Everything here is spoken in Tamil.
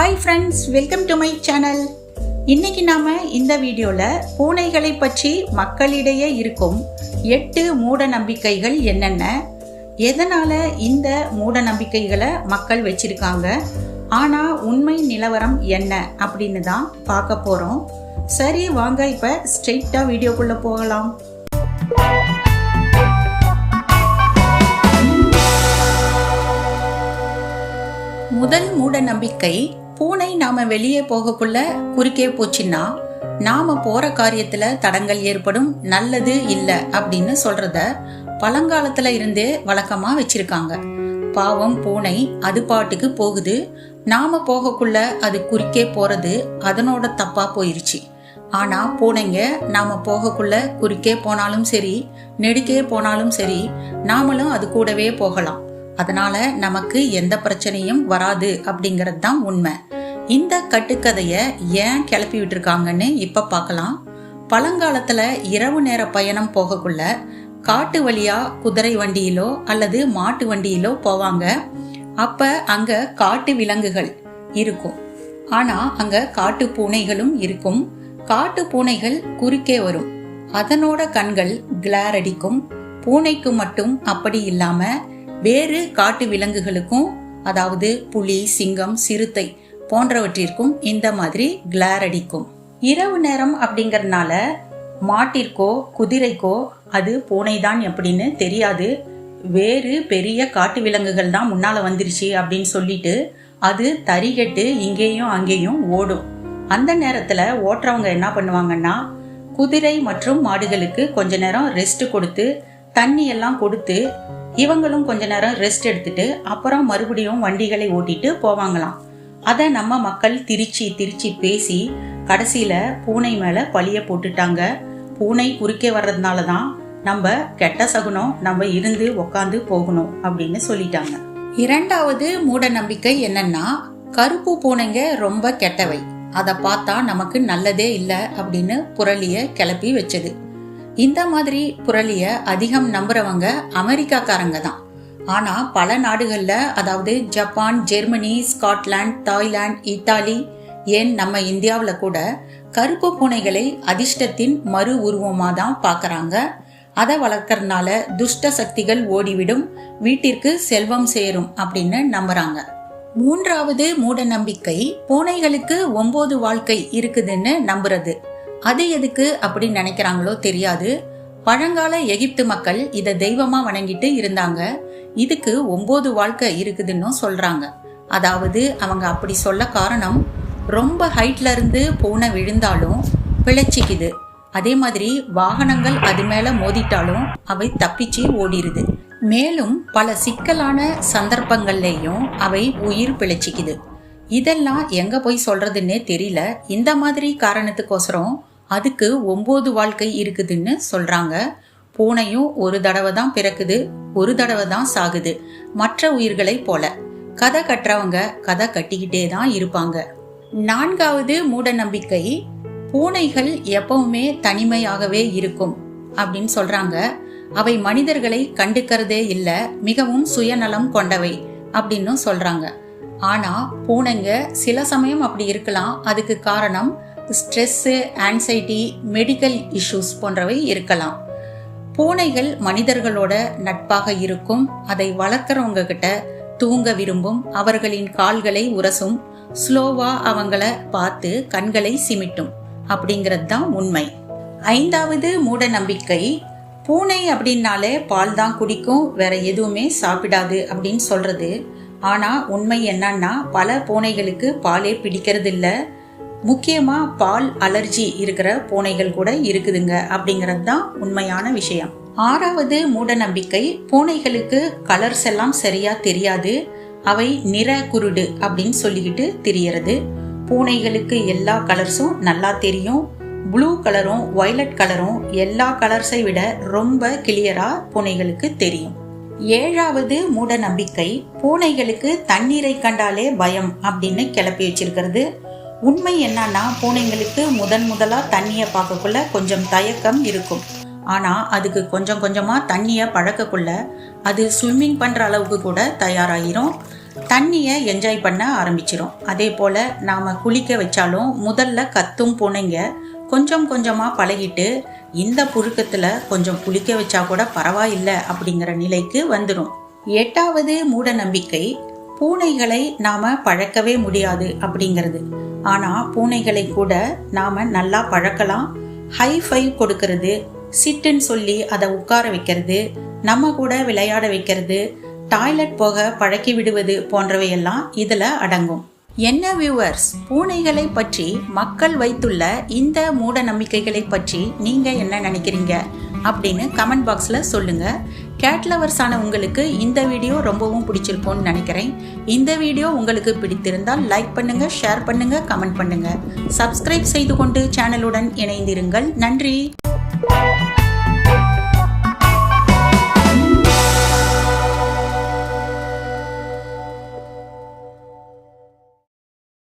Hi friends welcome to my channel இன்னைக்கு நாம இந்த வீடியோல பூனைகளை பற்றி மக்களிடையே இருக்கும் எட்டு மூட நம்பிக்கைகள் என்னென்ன எதனால இந்த மூட நம்பிக்கைகளை மக்கள் வச்சிருக்காங்க ஆனா உண்மை நிலவரம் என்ன அப்படின்னு தான் பார்க்க போறோம். சரி வாங்க இப்ப ஸ்ட்ரெயிட்டா வீடியோக்குள்ள போகலாம். முதல் மூட நம்பிக்கை பூனை நாம வெளியே போகக்குள்ள குறுக்கே போச்சுன்னா நாம போற காரியத்துல தடங்கள் ஏற்படும் நல்லது இல்ல அப்படின்னு சொல்றத பழங்காலத்துல இருந்தே வழக்கமா வச்சிருக்காங்க. பாவம் பூனை அது பாட்டுக்கு போகுது நாம போகக்குள்ள அது குறுக்கே போறது அதனோட தப்பா போயிருச்சு. ஆனா பூனைங்க நாம போகக்குள்ள குறுக்கே போனாலும் சரி நெடுக்கே போனாலும் சரி நாமளும் அது கூடவே போகலாம். அதனால நமக்கு எந்த பிரச்சனையும் வராது அப்படிங்கிறது தான் உண்மை. இந்த கட்டுக்கதையை ஏன் கிளப்பி விட்டுருக்காங்கன்னு இப்போ பார்க்கலாம் பழங்காலத்தில் இரவு நேர பயணம் போகக்குள்ள காட்டு வழியா குதிரை வண்டியிலோ அல்லது மாட்டு வண்டியிலோ போவாங்க. அப்ப அங்க காட்டு விலங்குகள் இருக்கும். ஆனா அங்க காட்டு பூனைகளும் இருக்கும். காட்டு பூனைகள் குறுக்கே வரும். அதனோட கண்கள் கிளார் அடிக்கும். பூனைக்கு மட்டும் அப்படி இல்லாம வேறு காட்டு விலங்குகளுக்கும் அதாவது புலி சிங்கம் சிறுத்தை போன்றவற்றிற்கும் இந்த மாதிரி கிளார் அடிக்கும். இரவு நேரம் அப்படிங்கறதுனால மாட்டிற்கோ குதிரைக்கோ அது பூனைதான் எப்படின்னு தெரியாது. வேறு பெரிய காட்டு விலங்குகள் தான் முன்னால வந்துருச்சு அப்படின்னு சொல்லிட்டு அது தறிகட்டு இங்கேயும் அங்கேயும் ஓடும். அந்த நேரத்துல ஓட்டுறவங்க என்ன பண்ணுவாங்கன்னா குதிரை மற்றும் மாடுகளுக்கு கொஞ்ச நேரம் ரெஸ்ட் கொடுத்து தண்ணி எல்லாம் கொடுத்து இவங்களும் கொஞ்ச நேரம் ரெஸ்ட் எடுத்துட்டு அப்புறம் மறுபடியும் வண்டிகளை ஓட்டிட்டு போவாங்களாம். அதை நம்ம மக்கள் திருச்சி திருச்சி பேசி கடைசியில் பூனை மேலே பழிய போட்டுட்டாங்க. பூனை குறுக்கே வர்றதுனால தான் நம்ம கெட்ட சகுனம் நம்ம இருந்து உக்காந்து போகணும் அப்படின்னு சொல்லிட்டாங்க. இரண்டாவது மூட நம்பிக்கை என்னன்னா கருப்பு பூனைங்க ரொம்ப கெட்டவை. அதை பார்த்தா நமக்கு நல்லதே இல்லை அப்படின்னு புரளிய கிளப்பி வச்சது. இந்த மாதிரி புரளிய அதிகம் நம்புறவங்க அமெரிக்காக்காரங்க தான் ஆனா பல நாடுகள்ல அதாவது Japan Germany Scotland Thailand Italy ஏன் நம்ம இந்தியாவில் கூட கருப்பு பூனைகளை அதிர்ஷ்டத்தின் மறு உருவமாக தான் பார்க்குறாங்க அதை வளர்க்கறதுனால துஷ்ட சக்திகள் ஓடிவிடும் வீட்டிற்கு செல்வம் சேரும் அப்படின்னு நம்புறாங்க. மூன்றாவது மூட நம்பிக்கை பூனைகளுக்கு ஒன்பது வாழ்க்கை இருக்குதுன்னு நம்புறது. அது எதுக்கு அப்படின்னு நினைக்கிறாங்களோ தெரியாது. பழங்கால எகிப்து மக்கள் இதை தெய்வமா வணங்கிட்டு இருந்தாங்க. இதுக்கு ஒன்பது வாழ்க்கை இருக்குதுன்னு சொல்றாங்க. அதாவது அவங்க அப்படி சொல்ல காரணம் ரொம்ப ஹைட்ல இருந்து பூனை விழுந்தாலும் பிழைச்சிக்குது. அதே மாதிரி வாகனங்கள் அது மேல மோதிட்டாலும் அவை தப்பிச்சு ஓடிடுது மேலும் பல சிக்கலான சந்தர்ப்பங்கள்லேயும் அவை உயிர் பிழைச்சிக்குது. இதெல்லாம் எங்க போய் சொல்றதுன்னே தெரியல. இந்த மாதிரி காரணத்துக்கோசரம் அதுக்கு ஒம்பது வாழ்க்கை இருக்குதுன்னு சொல்றாங்க. பூனையும் ஒரு தடவை தான் பிறக்குது ஒரு தடவை தான் சாகுது மற்ற உயிர்களை போல. கதை கட்டுறவங்க கதை கட்டிக்கிட்டே தான் இருப்பாங்க. நான்காவது மூட நம்பிக்கை பூனைகள் எப்பவுமே தனிமையாகவே இருக்கும் அப்படின்னு சொல்றாங்க. அவை மனிதர்களை கண்டுக்கிறதே இல்ல மிகவும் சுயநலம் கொண்டவை அப்படின்னு சொல்றாங்க. ஆனா பூனைங்க சில சமயம் அப்படி இருக்கலாம். அதுக்கு காரணம் ஸ்ட்ரெஸ்ஸு ஆன்சைட்டி மெடிக்கல் இஷ்யூஸ் போன்றவை இருக்கலாம். பூனைகள் மனிதர்களோட நட்பாக இருக்கும். அதை வளர்க்குறவங்க கிட்ட தூங்க விரும்பும். அவர்களின் கால்களை உரசும். ஸ்லோவா அவங்கள பார்த்து கண்களை சிமிட்டும். அப்படிங்கிறது தான் உண்மை. ஐந்தாவது மூட நம்பிக்கை பூனை அப்படின்னாலே பால் தான் குடிக்கும். வேற எதுவுமே சாப்பிடாது அப்படின்னு சொல்றது. ஆனா உண்மை என்னன்னா பல பூனைகளுக்கு பாலே பிடிக்கிறது இல்லை முக்கியமாக பால் அலர்ஜி இருக்கிற பூனைகள் கூட இருக்குதுங்க அப்படிங்கிறது தான் உண்மையான விஷயம். ஆறாவது மூட நம்பிக்கை பூனைகளுக்கு கலர்ஸ் எல்லாம் சரியா தெரியாது. அவை நிற குருடு அப்படின்னு சொல்லிக்கிட்டு தெரியறது. பூனைகளுக்கு எல்லா கலர்ஸும் நல்லா தெரியும். ப்ளூ கலரும் ஒய்லட் கலரும் எல்லா கலர்ஸை விட ரொம்ப கிளியரா பூனைகளுக்கு தெரியும். ஏழாவது மூட நம்பிக்கை பூனைகளுக்கு தண்ணீரை கண்டாலே பயம் அப்படின்னு கிளப்பி வச்சிருக்கிறது. உண்மை என்னன்னா பூனைங்களுக்கு முதன் முதலாக தண்ணியை பார்க்கக்குள்ள கொஞ்சம் தயக்கம் இருக்கும். ஆனால் அதுக்கு கொஞ்சம் கொஞ்சமாக தண்ணியை பழக்கக்குள்ள அது ஸ்விம்மிங் பண்ணுற அளவுக்கு கூட தயாராகிரும் தண்ணியை என்ஜாய் பண்ண ஆரம்பிச்சிரும். அதே போல் நாம் குளிக்க வச்சாலும் முதல்ல கத்தும் பூனைங்க கொஞ்சம் கொஞ்சமாக பழகிட்டு இந்த புழுக்கத்தில் கொஞ்சம் குளிக்க வச்சா கூட பரவாயில்லை அப்படிங்கிற நிலைக்கு வந்துடும் எட்டாவது மூட நம்பிக்கை பூனைகளை நாம் பழக்கவே முடியாது அப்படிங்கிறது. ஆனா பூனைகளை கூட நாம நல்லா பழக்கலாம். ஹை ஃபைவ் கொடுக்கறது சிட்டுன்னு சொல்லி அதை உட்கார வைக்கிறது நம்ம கூட விளையாட வைக்கிறது டாய்லெட் போக பழக்கி விடுவது போன்றவையெல்லாம் இதில் அடங்கும். என்ன வியூவர்ஸ் பூனைகளை பற்றி மக்கள் வைத்துள்ள இந்த மூட நம்பிக்கைகளை பற்றி நீங்கள் என்ன நினைக்கிறீங்க? அப்படின்னு கமெண்ட் பாக்ஸில் சொல்லுங்கள் கேட்லவர்ஸ் ஆன உங்களுக்கு இந்த வீடியோ ரொம்பவும் பிடிச்சிருக்கும்னு நினைக்கிறேன். இந்த வீடியோ உங்களுக்கு பிடித்திருந்தால் லைக் பண்ணுங்கள் ஷேர் பண்ணுங்கள் கமெண்ட் பண்ணுங்கள் சப்ஸ்கிரைப் செய்து கொண்டு சேனலுடன் இணைந்திருங்கள். நன்றி.